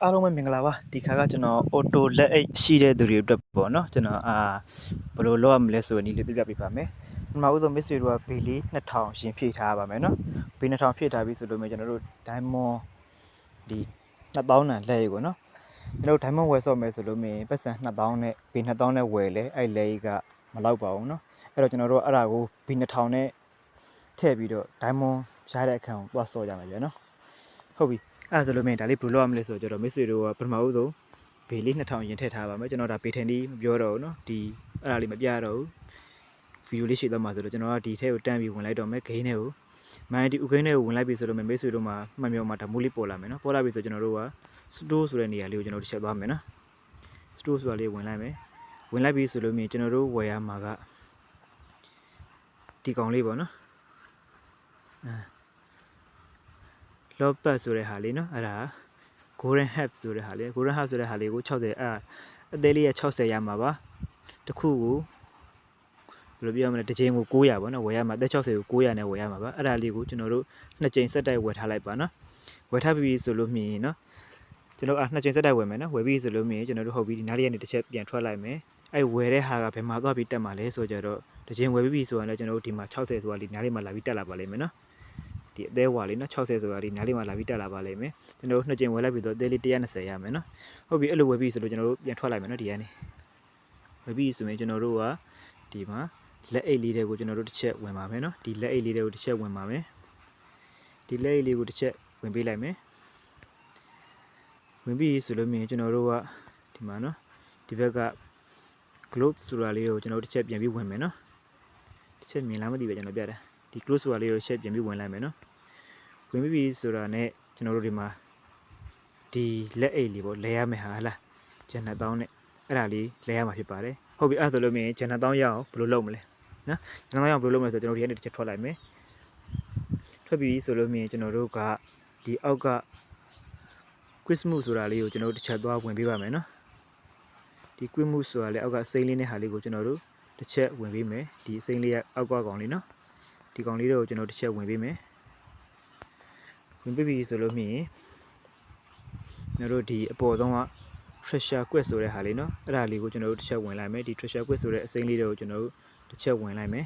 အားလုံးပဲမင်္ဂလာပါဒီခါကကျွန်တော် auto လက်အိတ်ရှိတဲ့သူတွေအတွက်ပေါ့နော်ကျွန်တော်အာဘယ်လိုလုပ်ရမလဲဆိုရင်ဒီလေးပြပြပေးပါမယ်ပထမဦးဆုံးမစ်ဆွေတို့ကဘေလီ2000ရှင်ဖြည့်ထားပါမယ်နော်ဘေ2000ဖြည့်ထားပြီဆိုလို့မျိုးကျွန်တော်တို့ diamond ဒီ2000တန်လက်အိတ်ကိုနော်ကျွန်တော်တို့ diamond ဝယ်ဆော့မယ်ဆိုလို့မျိုးပတ်စံ2000နဲ့ဘေ2000နဲ့ဝယ်လဲအဲ့လက်အိတ်ကမလောက်ပါဘူးနော်အဲ့တော့ကျွန်တော်တို့အဲ့ဒါကိုဘေ2000နဲ့ထည့်ပြီးတော့ diamond ရတဲ့အခန်းကိုသွားဆော့ကြမှာပြန်နော်ဟုတ်ပြီ အဲ့ဒါဆိုလို့မင်းဒါလေးဘယ်လိုလုပ်ရမလဲဆိုတော့ကျွန်တော်မိတ်ဆွေတို့ကပထမဦးဆုံးဘေးလေး2000ရင်ထည့်ထားပါမယ်ကျွန်တော်ဒါဘေးထန်ဒီမပြောတော့ဘူးเนาะဒီအဲ့ဒါလေးမပြတော့ဘူးဗီဒီယိုလေးရှေ့တော့မှာဆိုတော့ကျွန်တော်ကဒီထဲကိုတန်းပြီးဝင်လိုက်တော့မယ်ဂိမ်းထဲကိုမိုင်းဒီဥဂိမ်းထဲကိုဝင်လိုက်ပြီဆိုတော့မိတ်ဆွေတို့မှာမှတ်မြောက်မှာဒါမိုးလေးပေါ်လာမယ်เนาะပေါ်လာပြီဆိုကျွန်တော်တို့ကစတိုးဆိုတဲ့နေရာလေးကိုကျွန်တော်တို့ချက်သွားမယ်เนาะစတိုးဆိုတာလေးဝင်လိုက်မယ်ဝင်လိုက်ပြီဆိုလို့မြင်ကျွန်တော်တို့ဝယ်ရမှာကဒီကောင်လေးပေါ့เนาะအဲ Lopez ဆိုတဲ့ဟာလေးနော်အဲ့ဒါ Golden Hub ဆိုတဲ့ဟာလေး Golden Hub ဆိုတဲ့ဟာလေးကို60အအသေးလေးက60ရမှာပါတစ်ခုကိုဘယ်လိုပြောမလဲတစ်ချိန်ကို900ပေါ့နော်ဝယ်ရမှာတက်60ကို900နဲ့ဝယ်ရမှာပါအဲ့ဒါလေးကိုကျွန်တော်တို့နှစ်ချိန်ဆက်တိုက်ဝယ်ထားလိုက်ပါနော်ဝယ်ထားပြီဆိုလို့မြင်ရင်နော်ကျွန်တော်အနှစ်ချိန်ဆက်တိုက်ဝယ်မယ်နော်ဝယ်ပြီဆိုလို့မြင်ရင်ကျွန်တော်တို့ဟုတ်ပြီဒီနားလေးကနေတစ်ချက်ပြန်ထွက်လိုက်မယ်အဲ့ဝယ်တဲ့ဟာကဘယ်မှာသွားပြီးတက်မှာလဲဆိုကြတော့တစ်ချိန်ဝယ်ပြီးဆိုရင်လည်းကျွန်တော်တို့ဒီမှာ60ဆိုတာလေးနားလေးမှာလာပြီးတက်လာပါလိမ့်မယ်နော် ဒီအသေးဝါလေးနော်60ဆိုတာဒီညားလေးမှာလာပြီးတက်လာပါလိမ့်မယ်ကျွန်တော်တို့နှစ်ကြိမ်ဝယ်လိုက်ပြီးတော့အသေးလေး120ရမယ်နော်ဟုတ်ပြီအဲ့လိုဝယ်ပြီးဆိုလို့ကျွန်တော်တို့ပြန်ထွက်လိုက်မယ်နော်ဒီကနေဝယ်ပြီးဆိုရင်ကျွန်တော်တို့ကဒီမှာလက်အိတ်လေးတွေကိုကျွန်တော်တို့တစ်ချက်ဝင်ပါမယ်နော်ဒီလက်အိတ်လေးတွေကိုတစ်ချက်ဝင်ပါမယ်ဒီလက်အိတ်လေးကိုတစ်ချက်ဝင်ပေးလိုက်မယ်ဝင်ပြီးဆိုလို့မြင်ကျွန်တော်တို့ကဒီမှာနော်ဒီဘက်က globe ဆိုတာလေးကိုကျွန်တော်တို့တစ်ချက်ပြန်ပြီးဝင်မယ်နော်တစ်ချက်မြင်လားမသိပဲကျွန်တော်ပြတယ် ဒီ close ဆိုတာလေးကိုချက်ပြန်ပြီးဝင်လိုက်မယ်နော်ဝင်ပြီးပြီဆိုတာနဲ့ကျွန်တော်တို့ဒီမှာဒီလက်အိတ်လေးပေါ့လဲရမယ်ဟာဟလားဂျန်နတ်တောင်းနဲ့အဲ့ဒါလေးလဲရမှာဖြစ်ပါတယ်ဟုတ်ပြီအဲ့ဒါဆိုလို့မြင်ဂျန်နတ်တောင်းရအောင်ဘယ်လိုလုပ်မလဲနော်ဂျန်နတ်တောင်းရအောင်ဘယ်လိုလုပ်မလဲဆိုတော့ကျွန်တော်ဒီကနေတစ်ချက်ထွက်လိုက်မယ်ထွက်ပြီးဆိုလို့မြင်ကျွန်တော်တို့ကဒီအောက်က Christmas ဆိုတာလေးကိုကျွန်တော်တို့တစ်ချက်သွားဝင်ပေးပါမယ်နော်ဒီ Christmas ဆိုတာလေအောက်ကစိမ့်လေးနဲ့ဟာလေးကိုကျွန်တော်တို့တစ်ချက်ဝင်ပေးမယ်ဒီစိမ့်လေးရဲ့အောက်ကကောင်လေးနော် ဒီကောင်လေးတွေကိုကျွန်တော်တစ်ချက်ဝင်ပေးမယ်ဝင်ပေးပြီဆိုလို့မြင်ကျွန်တော်တို့ဒီအပေါ်ဆုံးက treasure quest ဆိုတဲ့ဟာလေးเนาะအဲ့ဒါလေးကိုကျွန်တော်တို့တစ်ချက်ဝင်လိုက်မယ်ဒီ treasure quest ဆိုတဲ့အစိမ်းလေးတွေကိုကျွန်တော်တို့တစ်ချက်ဝင်လိုက်မယ်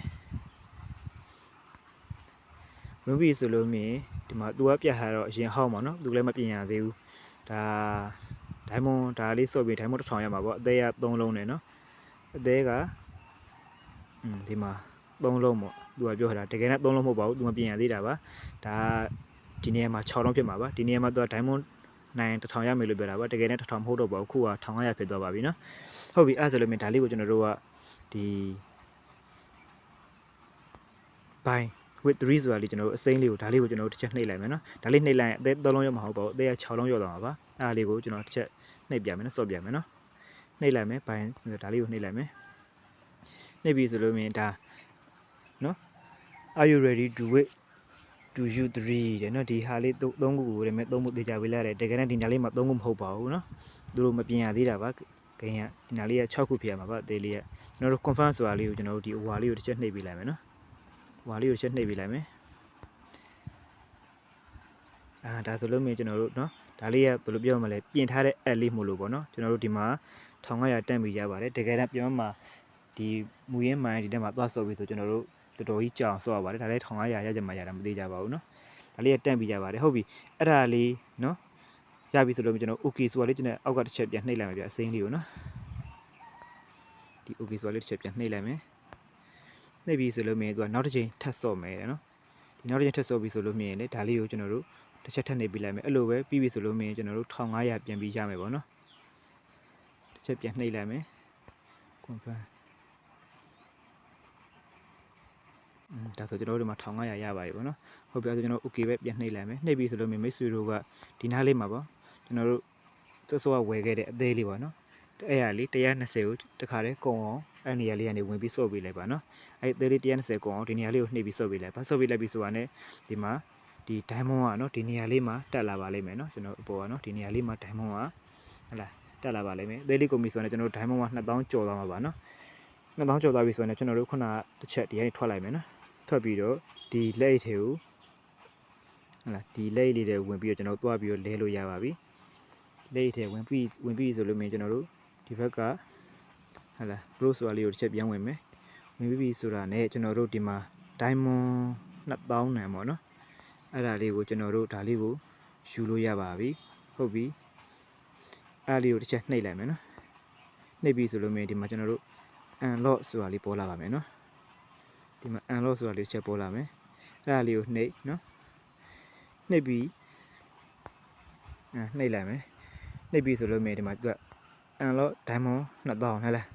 ဝင်ပြီဆိုလို့မြင်ဒီမှာသူကပြတ်ထားတော့အရင်ဟောက်မှာเนาะသူလည်းမပြင်ရသေးဘူးဒါဒိုင်မွန်ဒါလေးစော့ပြီးဒိုင်မွန်တစ်ထောင်ရမှာပေါ့အသေးက3လုံးနဲ့เนาะအသေးကอืมဒီမှာ 3လုံးပေါ့သူကပြောတာတကယ်နဲ့3လုံးမဟုတ်ပါဘူးသူမပြင်ရသေးတာပါဒါဒီနေရာမှာ6လုံးဖြစ်မှာပါဒီနေရာမှာသူက diamond 9 1000ရမယ်လို့ပြောတာပါတကယ်နဲ့1000မဟုတ်တော့ပါဘူးခုက1500ဖြစ်သွားပါပြီနော်ဟုတ်ပြီအဲ့ဒါဆိုလို့မြင်ဒါလေးကိုကျွန်တော်တို့ကဒီ buy with 3ဆိုတာလေးကျွန်တော်တို့အစိမ်းလေးကိုဒါလေးကိုကျွန်တော်တို့တစ်ချက်နှိပ်လိုက်မယ်နော်ဒါလေးနှိပ်လိုက်ရင်အသေး3လုံးရမှာဟုတ်ပါဘူးအသေးက6လုံးရောက်သွားမှာပါအဲ့ဒါလေးကိုကျွန်တော်တစ်ချက်နှိပ်ပြမယ်နော်စော့ပြမယ်နော်နှိပ်လိုက်မယ် buy ဒါလေးကိုနှိပ်လိုက်မယ်နှိပ်ပြီဆိုလို့မြင်ဒါ are you ready to wait to you 3တဲ့နော်ဒီဟာလေးသုံးခုကိုလည်းမဲ့သုံးခုသေးကြပေးလိုက်တယ်တကယ်နဲ့ဒီညာလေးမှာသုံးခုမဟုတ်ပါဘူးနော်သူတို့မပြင်ရသေးတာပါဂိမ်းကဒီညာလေးက6ခုဖြစ်ရမှာပါအသေးလေးကကျွန်တော်တို့ confirm ဆိုတာလေးကိုကျွန်တော်တို့ဒီဟွာလေးကိုတစ်ချက်နှိပ်ပေးလိုက်မယ်နော်ဟွာလေးကိုတစ်ချက်နှိပ်ပေးလိုက်မယ်အာဒါဆိုလို့မြင်ကျွန်တော်တို့နော်ဒါလေးကဘယ်လိုပြောမလဲပြင်ထားတဲ့ app လေးမို့လို့ပေါ့နော်ကျွန်တော်တို့ဒီမှာ1500တန့်ပြီးရပါတယ်တကယ်တော့ပြန်မှာဒီမူရင်းမိုင်းဒီတက်မှာသွားဆော့ပြီးဆိုကျွန်တော်တို့ တော်တော်ကြီးကြောင်ဆော့ရပါတယ်ဒါလည်း1500ရကြမှာရတာမသေးကြပါဘူးเนาะဒါလေးကတန့်ပြီးရပါတယ်ဟုတ်ပြီအဲ့ဒါလေးเนาะရပြီဆိုလို့ကျွန်တော် okay ဆိုတာလေးကျွန်တော်အောက်ကတစ်ချက်ပြန်နှိပ်လိုက်မယ်ဗျအစိမ်းလေးကိုเนาะဒီ okay ဆိုတာလေးတစ်ချက်ပြန်နှိပ်လိုက်မယ်နှိပ်ပြီးဆိုလို့မြင်သူကနောက်တစ်ချိန်ထပ်ဆော့မယ်တဲ့เนาะဒီနောက်တစ်ချိန်ထပ်ဆော့ပြီးဆိုလို့မြင်ရင်လေဒါလေးကိုကျွန်တော်တို့တစ်ချက်ထပ်နှိပ်ပြီးလိုက်မယ်အဲ့လိုပဲပြီးပြီဆိုလို့မြင်ကျွန်တော်တို့1500ပြန်ပြီးရမယ်ပေါ့เนาะတစ်ချက်ပြန်နှိပ်လိုက်မယ် confirm อืม ဒါဆိုကျွန်တော်တို့ဒီမှာ1500ရပါပြီပေါ့နော်ဟုတ်ပြီအဲ့ဒါကျွန်တော် okay ပဲပြန်နှိပ်လိုက်မယ်နှိပ်ပြီးဆိုလို့မိမိတ်ဆွေတို့ကဒီနားလေးမှာပေါ့ကျွန်တော်တို့စောစောကဝယ်ခဲ့တဲ့အသေးလေးပေါ့နော်အဲ့ရလေး120ကိုတခါတည်းကုံအောင်အဲ့နေရာလေးကနေဝင်ပြီးစော့ပေးလိုက်ပါနော်အဲ့အသေးလေး120ကုံအောင်ဒီနေရာလေးကိုနှိပ်ပြီးစော့ပေးလိုက်ပါစော့ပေးလိုက်ပြီးဆိုတာနဲ့ဒီမှာဒီ diamond ကနော်ဒီနေရာလေးမှာတက်လာပါလိမ့်မယ်နော်ကျွန်တော်အပေါ်ကနော်ဒီနေရာလေးမှာ diamond ကဟလာတက်လာပါလိမ့်မယ်အသေးလေးကိုမီဆိုရင်ကျွန်တော်တို့ diamond က2000ကျော်သွားမှာပါနော်2000ကျော်သွားပြီဆိုရင်ကျွန်တော်တို့ခုနတစ်ချက်ဒီကနေထွက်လိုက်မယ်နော် ထွက်ပြီးတော့ဒီလက်အိတ်တွေကိုဟလာဒီလက်အိတ်လေးတွေဝင်ပြီးတော့ကျွန်တော်သွားပြီးတော့လဲလို့ရပါပြီလက်ထဲဝင်ပြီးဝင်ပြီးဆိုလို့မြင်ကျွန်တော်တို့ဒီဘက်ကဟာလာ close ဆိုတာလေးကိုတစ်ချက်ပြန်ဝင်မယ်ဝင်ပြီးပြီဆိုတာနဲ့ကျွန်တော်တို့ဒီမှာ diamond 2000နံပေါ့နော်အဲ့ဒါလေးကိုကျွန်တော်တို့ဒါလေးကိုယူလို့ရပါပြီဟုတ်ပြီအဲ့ဒါလေးကိုတစ်ချက်နှိပ်လိုက်မယ်နော်နှိပ်ပြီဆိုလို့မြင်ဒီမှာကျွန်တော်တို့ unlock ဆိုတာလေးပေါ်လာပါမယ်နော် ဒီမှာ unlock ဆိုတာလေးတစ်ချက်ပေါ်လာမယ်အဲ့ဒါလေးကိုနှိပ်နော်နှိပ်ပြီးအဲနှိပ်လိုက်မယ်နှိပ်ပြီးဆိုလို့မြင်ဒီမှာသူက unlock diamond 2000ဟဲ့လား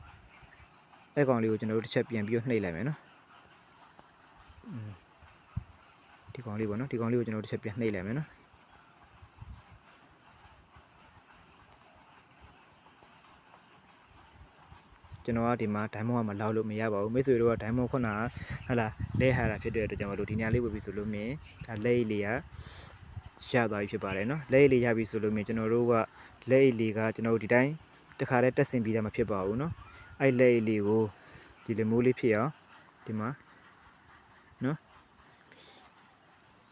အဲ့ကောင်လေးကိုကျွန်တော်တို့တစ်ချက်ပြန်ပြီးတော့နှိပ်လိုက်မယ်နော်อืมဒီကောင်လေးပေါ့နော်ဒီကောင်လေးကိုကျွန်တော်တို့တစ်ချက်ပြန်နှိပ်လိုက်မယ်နော် ကျွန်တော်ကဒီမှာ diamond ကမလောက်လို့မရပါဘူးမိတ်ဆွေတို့က diamond ခုနကဟလာလဲဟာတာဖြစ်တဲ့အတွက်ကြောင့်မလို့ဒီညာလေးဝယ်ပြီးဆိုလို့မြင်ဒါလက်အိတ်လေးကရသွားပြီဖြစ်ပါတယ်နော်လက်အိတ်လေးရပြီဆိုလို့မြင်ကျွန်တော်တို့ကလက်အိတ်လေးကကျွန်တော်တို့ဒီတိုင်းတခါတည်းတက်ဆင်ပြီးသားမဖြစ်ပါဘူးနော်အဲ့လက်အိတ်လေးကိုဒီလိုမျိုးလေးဖြစ်အောင်ဒီမှာနော်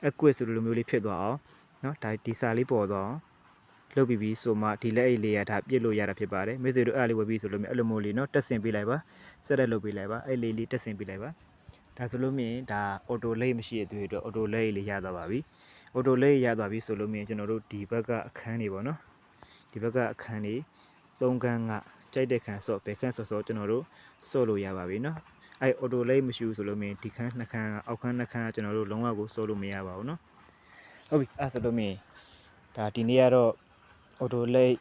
အကွစ်ဆိုလိုမျိုးလေးဖြစ်သွားအောင်နော်ဒါဒီစာလေးပေါ်သွားအောင် လုပ်ပြီးပြီဆိုမှဒီလက်အိတ်လေးရဒါပြစ်လို့ရတာဖြစ်ပါတယ်မိတ်ဆွေတို့အဲ့ဒါလေးဝယ်ပြီးဆိုလို့မြင်အဲ့လိုမျိုးလေးနော်တက်ဆင်ပေးလိုက်ပါဆက်ရက်လုပ်ပေးလိုက်ပါအဲ့လေးလေးတက်ဆင်ပေးလိုက်ပါဒါဆိုလို့မြင်ဒါအော်တိုလိတ်မရှိတဲ့သူတွေအတွက်အော်တိုလိတ်လေးရသွားပါပြီအော်တိုလိတ်ရသွားပြီဆိုလို့မြင်ကျွန်တော်တို့ဒီဘက်ကအခန်းတွေပေါ့နော်ဒီဘက်ကအခန်းတွေသုံးခန်းကကြိုက်တဲ့ခန်းဆော့ဘယ်ခန်းဆော့ဆော့ကျွန်တော်တို့ဆော့လို့ရပါပြီနော်အဲ့အော်တိုလိတ်မရှိဘူးဆိုလို့မြင်ဒီခန်းနှစ်ခန်းကအောက်ခန်းနှစ်ခန်းကကျွန်တော်တို့လုံးဝကိုဆော့လို့မရပါဘူးနော်ဟုတ်ပြီအဲ့ဆိုလို့မြင်ဒါဒီနေ့ကတော့ အော်တိုလိတ်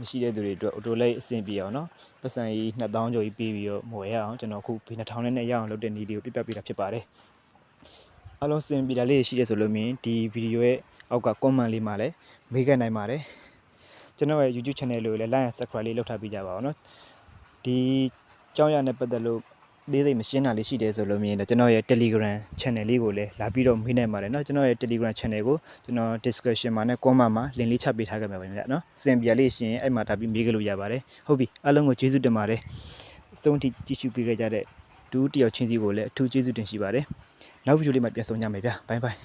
မရှိတဲ့သူတွေအတွက်အော်တိုလိတ်အဆင်ပြေအောင်နော်ပတ်စံကြီး2000ကျော်ကြီးပေးပြီးတော့မဝယ်ရအောင်ကျွန်တော်အခုဘေး2000နဲ့ရအောင်လုပ်တဲ့နည်းလေးကိုပြပြပေးတာဖြစ်ပါတယ်အားလုံးစင်ပြေတာလေးရှိတယ်ဆိုလို့မြင်ဒီဗီဒီယိုရဲ့အောက်က comment လေးမှာလည်းမေးခဲ့နိုင်ပါတယ်ကျွန်တော်ရဲ့ YouTube channel လေးကိုလည်း like and subscribe လေးလုပ်ထားပေးကြပါဦးနော်ဒီကြောင်းရနဲ့ပတ်သက်လို့ သေးသေးမရှင်းတာလေးရှိတယ်ဆိုလို့မြင်တယ်ကျွန်တော်ရဲ့ Telegram channel လေးကိုလည်းလာပြီးတော့မေးနိုင်ပါတယ်เนาะကျွန်တော်ရဲ့ Telegram channel ကိုကျွန်တော် description မှာနဲ့ comment မှာ link လေးချပေးထားခဲ့ပါမယ်ဗျာเนาะစင်ပြလေးရှင်အဲ့မှာဒါပြီးမေးကြလို့ရပါတယ်ဟုတ်ပြီအားလုံးကိုကျေးဇူးတင်ပါတယ်အဆုံးထိကြည့်ရှုပေးခဲ့ကြတဲ့ဒူးတယောက်ချင်းစီကိုလည်းအထူးကျေးဇူးတင်ရှိပါတယ်နောက်ဗီဒီယိုလေးမှာပြန်ဆုံကြမယ်ဗျာဘိုင်ဘိုင်